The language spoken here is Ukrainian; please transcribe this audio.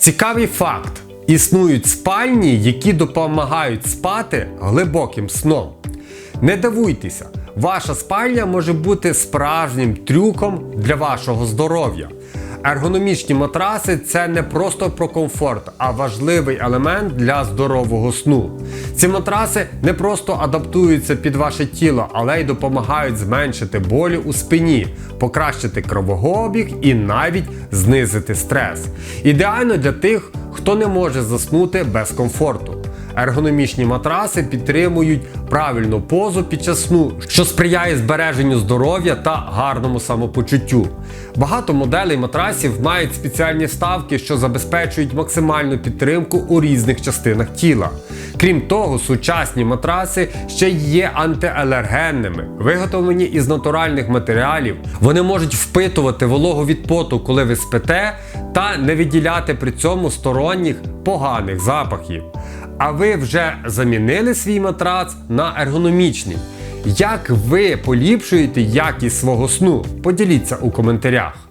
Цікавий факт: існують спальні, які допомагають спати глибоким сном. Не дивуйтеся, ваша спальня може бути справжнім трюком для вашого здоров'я. Ергономічні матраси це не просто про комфорт, а важливий елемент для здорового сну. Ці матраси не просто адаптуються під ваше тіло, але й допомагають зменшити болі у спині, покращити кровообіг і навіть знизити стрес. Ідеально для тих, хто не може заснути без комфорту. Ергономічні матраси підтримують правильну позу під час сну, що сприяє збереженню здоров'я та гарному самопочуттю. Багато моделей матрасів мають спеціальні вставки, що забезпечують максимальну підтримку у різних частинах тіла. Крім того, сучасні матраси ще є антиалергенними, виготовлені із натуральних матеріалів. Вони можуть впитувати вологу від поту, коли ви спите, та не виділяти при цьому сторонніх поганих запахів. А ви вже замінили свій матрац на ергономічний. Як ви поліпшуєте якість свого сну? Поділіться у коментарях.